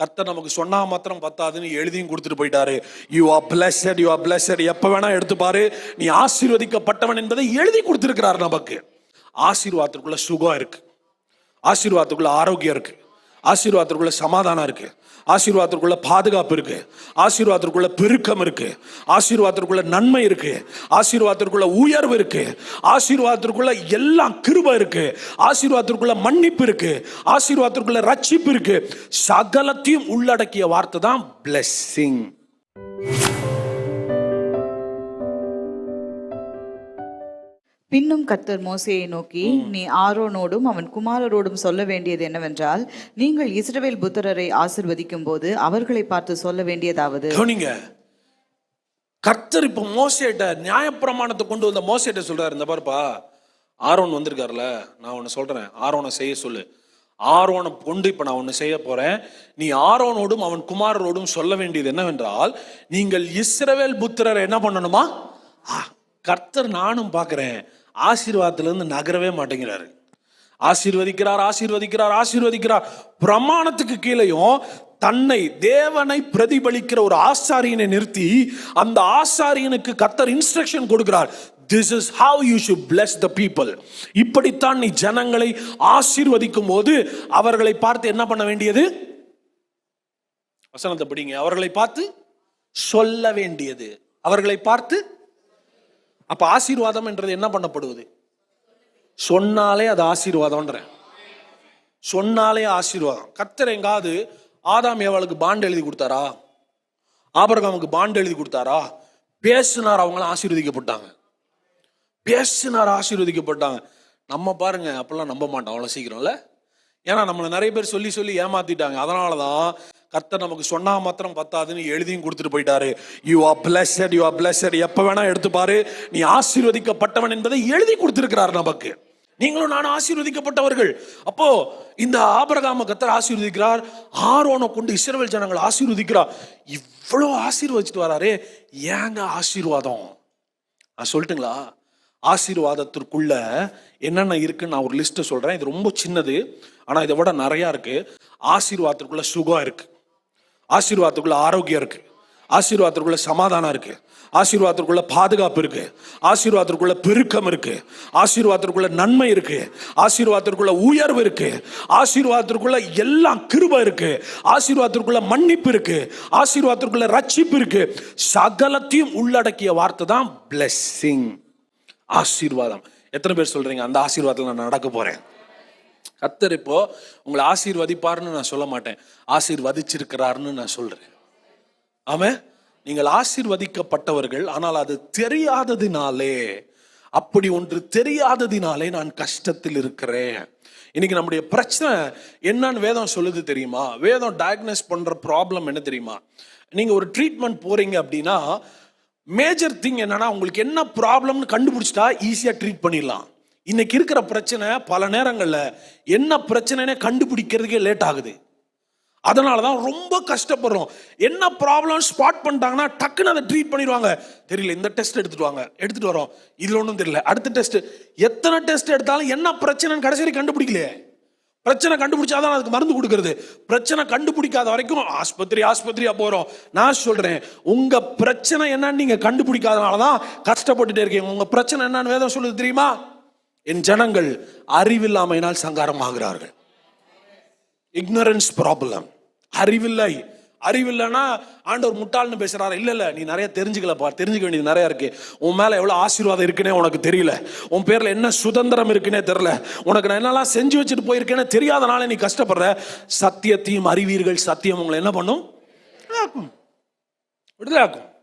கர்த்தர் நமக்கு சொன்னா மாத்திரம் பத்தாதுன்னு எழுதியும் கொடுத்துட்டு போயிட்டாரு. You are blessed you are blessed எப்ப வேணா எடுத்துப்பாரு நீ ஆசீர்வதிக்கப்பட்டவன் என்பதை எழுதி கொடுத்துருக்கிறார் நமக்கு. ஆசீர்வாதத்துக்குள்ள சுகம் இருக்கு. ஆசீர்வாதத்துக்குள்ள ஆரோக்கியம் இருக்கு. ஆசீர்வாதத்துக்குள்ள சமாதானம் இருக்குது ஆசீர்வாதத்திற்குள்ள பாதுகாப்பு இருக்கு. ஆசீர்வாதத்திற்குள்ள பெருக்கம் இருக்கு. ஆசீர்வாதத்திற்குள்ள நன்மை இருக்கு. ஆசீர்வாதத்திற்குள்ள உயர்வு இருக்கு. ஆசீர்வாதத்திற்குள்ள எல்லாம் கிருப இருக்கு. ஆசீர்வாதத்திற்குள்ள மன்னிப்பு இருக்கு. ஆசீர்வாதத்திற்குள்ள ரட்சிப்பு இருக்கு. சகலத்தையும் உள்ளடக்கிய வார்த்தை தான் பிளெஸ்ஸிங் பின்னும் கர்த்தர் மோசேயை நோக்கி நீ ஆரோனோடும் அவன் குமாரரோடும் சொல்ல வேண்டியது என்னவென்றால் நீங்கள் இஸ்ரவேல் புத்திரரை ஆசிர்வதிக்கும் போது அவர்களை பார்த்து சொல்ல வேண்டியதாவது? கவனிங்க. கர்த்தர் இப்ப மோசேட்ட நியாயப்பிரமாணத்தை கொண்டு வந்த மோசேட்ட சொல்றாரு. இந்த பாருப்பா ஆரோன் வந்திருக்காருல நான் ஒன்னு சொல்றேன். ஆரோனை செய்ய சொல்லு. ஆரோனை கொண்டு இப்ப நான் ஒன்னு செய்ய போறேன். நீ ஆரோனோடும் அவன் குமாரரோடும் சொல்ல வேண்டியது என்னவென்றால் நீங்கள் இஸ்ரவேல் புத்திரரை என்ன பண்ணணுமா? கர்த்தர் நானும் பார்க்கிறேன் ஆசிர்வாதத்துலேருந்து நகரவே மாட்டேங்கிறாரு. ஆசீர்வதிக்கிறார் ஆசீர்வதிக்கிறார் ஆசீர்வதிக்கிறார். பிரமாணத்துக்கு கீழேயும் தன்னை தேவனை பிரதிபலிக்கிற ஒரு ஆசாரியனை நிறுத்தி அந்த ஆசாரியனுக்கு கத்தர் இன்ஸ்ட்ரக்ஷன் கொடுக்கிறார். This is how you should bless the people இப்படித்தான் நீ ஜனங்களை ஆசீர்வதிக்கும் போது அவர்களை பார்த்து என்ன பண்ண வேண்டியது? வசனத்தை படிங்க. அவர்களை பார்த்து சொல்ல வேண்டியது. அவர்களை பார்த்து அப்ப ஆசீர்வாதம் என்றது என்ன பண்ணப்படுவது? சொன்னாலே அது ஆசீர்வாதம்ன்ற. சொன்னாலே ஆசீர்வாதம். கர்த்தர் எங்காவது ஆதாம் ஏவாளுக்கு பாண்ட் எழுதி கொடுத்தாரா? ஆபரகாமுக்கு பாண்ட் எழுதி கொடுத்தாரா? பேசினார் அவங்களாம் ஆசீர்வதிக்கப்பட்டாங்க. பேசினார் ஆசீர்வதிக்கப்பட்டாங்க. நம்ம பாருங்க அப்பெல்லாம் நம்ப மாட்டோம் அவ்வளோ சீக்கிரம்ல. ஏன்னா நம்மளை நிறைய பேர் சொல்லி சொல்லி ஏமாத்திட்டாங்க. அதனால தான் கர்த்தர் நமக்கு சொன்னா மாத்திரம் பத்தாதுன்னு எழுதியும் கொடுத்துட்டு போயிட்டாரு. You are blessed you are blessed எப்ப வேணா எடுத்துப்பாரு. நீ ஆசீர்வதிக்கப்பட்டவன் என்பதை எழுதி கொடுத்திருக்கிறார் நமக்கு. நீங்களும் நானும் ஆசீர்வதிக்கப்பட்டவர்கள். அப்போ இந்த ஆபரகாம கத்தர் ஆசீர்வதிக்கிறார். ஆரோனை கொண்டு இஸ்ரவேல் ஜனங்கள் ஆசீர்வதிக்கிறார். இவ்வளோ ஆசீர்வதிச்சுட்டு வராரே. ஏங்க ஆசீர்வாதம்? நான் சொல்லட்டுங்களா? ஆசீர்வாதத்திற்குள்ள என்னென்ன இருக்குன்னு நான் ஒரு லிஸ்ட்டை சொல்கிறேன் இது ரொம்ப சின்னது. ஆனால் இதை விட நிறையா இருக்குது ஆசீர்வாதத்திற்குள்ள சுகம் இருக்குது ஆசீர்வாதத்துக்குள்ள ஆரோக்கியம் இருக்கு. ஆசீர்வாதத்துக்குள்ள சமாதானம் இருக்கு. ஆசீர்வாதத்துக்குள்ள பாதுகாப்பு இருக்கு. ஆசீர்வாதத்துக்குள்ள பெருக்கம் இருக்கு. ஆசீர்வாதத்துக்குள்ள நன்மை இருக்கு. ஆசீர்வாதத்துக்குள்ள உயர்வு இருக்கு. ஆசீர்வாதத்துக்குள்ள எல்லாம் கிருப இருக்கு. ஆசீர்வாதத்துக்குள்ள மன்னிப்பு இருக்கு. ஆசீர்வாதத்துக்குள்ள ரட்சிப்பு இருக்கு. சகலத்தையும் உள்ளடக்கிய வார்த்தை தான் பிளெஸ்ஸிங் ஆசீர்வாதம். எத்தனை பேர் சொல்றீங்க? அந்த ஆசீர்வாதத்தில் நான் நடக்க போறேன். கத்தர் இப்போ உங்களை ஆசீர்வதிப்பார்னு நான் சொல்ல மாட்டேன். ஆசீர்வதிச்சிருக்கிறாருன்னு நான் சொல்றேன். ஆமே நீங்கள் ஆசீர்வதிக்கப்பட்டவர்கள் ஆனால் அது தெரியாததினாலே அப்படி ஒன்று தெரியாததினாலே நான் கஷ்டத்தில் இருக்கிறேன். இன்னைக்கு நம்முடைய பிரச்சனை என்னன்னு வேதம் சொல்லுது தெரியுமா? வேதம் டயக்னோஸ் பண்ற ப்ராப்ளம் என்ன தெரியுமா? நீங்க ஒரு ட்ரீட்மெண்ட் போறீங்க அப்படின்னா மேஜர் திங் என்னன்னா உங்களுக்கு என்ன ப்ராப்ளம்னு கண்டுபிடிச்சிட்டா ஈஸியா ட்ரீட் பண்ணிடலாம். இன்னைக்கு இருக்கிற பிரச்சனை பல நேரங்களில் என்ன பிரச்சனைனே கண்டுபிடிக்கிறதுக்கே லேட் ஆகுது. அதனால தான் ரொம்ப கஷ்டப்படுறோம். என்ன ப்ராப்ளம் ஸ்பாட் பண்ணிட்டாங்கன்னா டக்குன்னு அதை ட்ரீட் பண்ணிடுவாங்க. தெரியல இந்த டெஸ்ட் எடுத்துட்டு வாங்க. எடுத்துட்டு வரோம். இதில் ஒன்றும் தெரியல. அடுத்த டெஸ்ட் எத்தனை டெஸ்ட் எடுத்தாலும் என்ன பிரச்சனைன்னு கடைசி கண்டுபிடிக்கலையே. பிரச்சனை கண்டுபிடிச்சாதான் அதுக்கு மருந்து கொடுக்கறது. பிரச்சனை கண்டுபிடிக்காத வரைக்கும் ஆஸ்பத்திரி ஆஸ்பத்திரியா போறோம். நான் சொல்றேன் உங்க பிரச்சனை என்னன்னு நீங்க கண்டுபிடிக்காதனால தான் கஷ்டப்பட்டுட்டே இருக்கீங்க. உங்க பிரச்சனை என்னன்னு வேதம் சொல்லுது தெரியுமா? என் ஜனங்கள் அறிவில்லாமையினால் சங்காரமாகிறார்கள். இக்னரன்ஸ் ப்ராப்ளம் அறிவில்லை. அறிவில்லைன்னா ஆண்டவர் முட்டாள்னு பேசுறாரு. இல்ல இல்ல நீ நிறைய தெரிஞ்சுக்கலப்பா தெரிஞ்சுக்க வேண்டியது நிறைய இருக்கு. உன் மேல எவ்வளவு ஆசீர்வாதம் இருக்குன்னே உனக்கு தெரியல. உன் பேர்ல என்ன சுதந்திரம் இருக்குன்னே தெரியல. உனக்கு நான் என்னெல்லாம் செஞ்சு வச்சுட்டு போயிருக்கேன்னு தெரியாதனால நீ கஷ்டப்படுற. சத்தியத்தையும் அறிவீர்கள். சத்தியம் உங்களை என்ன பண்ணும்? விடுதலையாக்கும்